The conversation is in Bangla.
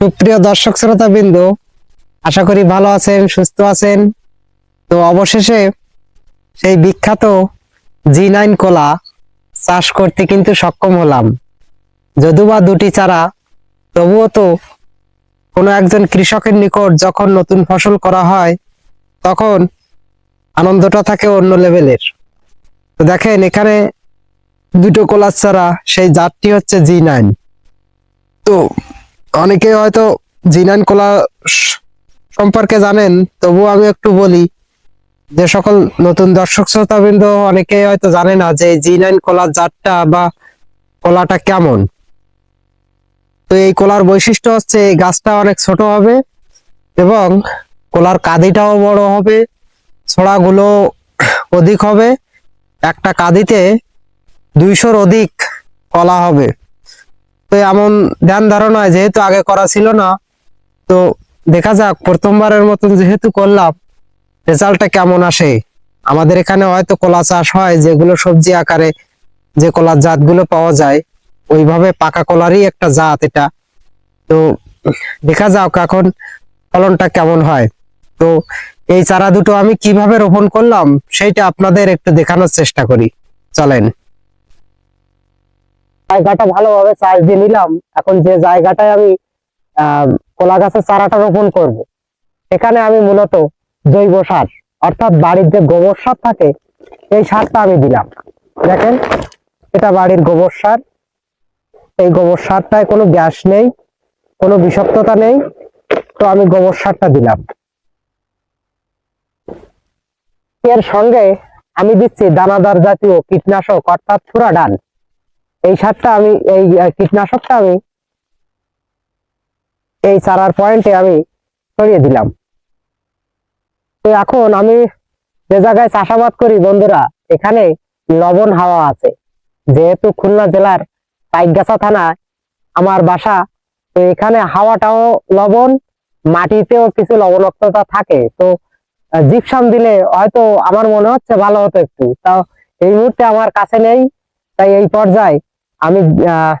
সুপ্রিয় দর্শক শ্রোতা বিন্দু আশা করি ভালো আছেন, সুস্থ আছেন। তো অবশেষে সেই বিখ্যাত জি নাইন কলা চাষ করতে কিন্তু সক্ষম হলাম। যদিও বা দুটি চারা, তবুও তো কোনো একজন কৃষকের নিকট যখন নতুন ফসল করা হয়, তখন আনন্দটা থাকে অন্য লেভেলের। তো দেখেন, এখানে দুটো কলার চারা, সেই জাতটি হচ্ছে জি নাইন তো অনেকে হয়তো জিনান কলা সম্পর্কে জানেন তবু আমি একটু বলি যে সকল নতুন দর্শক শ্রোতাবৃন্দ অনেকে হয়তো জানে না যে জি নাইন কলার জাতটা বা কলাটা কেমন। তো এই কলার বৈশিষ্ট্য হচ্ছে এই গাছটা অনেক ছোট হবে এবং কলার কাঁদিটাও বড় হবে, ছড়াগুলো অধিক হবে, একটা কাঁদিতে দুইশোর অধিক কলা হবে। তো এমন ধ্যান ধারণায় যেহেতু আগে করা ছিল না, তো দেখা যাক, প্রথমবারের মতন যেহেতু করলাম, রেজাল্টটা কেমন আসে? আমাদের এখানে হয়তো কলা চাষ হয়, যেগুলো সবজি আকারে যে কলার জাতগুলো পাওয়া যায়, ওইভাবে পাকা কলারই একটা জাত এটা। তো দেখা যাক এখন ফলনটা কেমন হয়। তো এই চারা দুটো আমি কীভাবে রোপণ করলাম সেইটা আপনাদের একটু দেখানোর চেষ্টা করি। চলেন। জায়গাটা ভালোভাবে চাষ দিয়ে নিলাম, এখন যে জায়গাটায় আমি কলা গাছের চারাটা রোপণ করব, এখানে আমি মূলত জৈব সার, অর্থাৎ বাড়ির যে গোবর সার থাকে, এই সারটা আমি দিলাম। দেখেন, এটা বাড়ির গোবর সার। এই গোবর সারটায় কোনো গ্যাস নেই, কোনো বিষাক্ততা নেই, তো আমি গোবর সারটা দিলাম। এর সঙ্গে আমি দিচ্ছি দানাদার জাতীয় কীটনাশক, অর্থাৎ ফুরাডান। এই সারটা আমি, এই কীটনাশকটা আমি এই চারার পয়েন্টে আমি ছড়িয়ে দিলাম। তো এখন আমি যে জায়গায় চাষাবাদ করি বন্ধুরা, এখানে লবণ হাওয়া আছে। যেহেতু খুলনা জেলার পাইকগাছা থানায় আমার বাসা, তো এখানে হাওয়াটাও লবণ, মাটিতেও কিছু লবণাক্ততা থাকে। তো জিপসাম দিলে হয়তো আমার মনে হচ্ছে ভালো হতো একটু। তাও এই মুহূর্তে আমার কাছে নেই, তাই এই পর্যায়ে আমি আহ,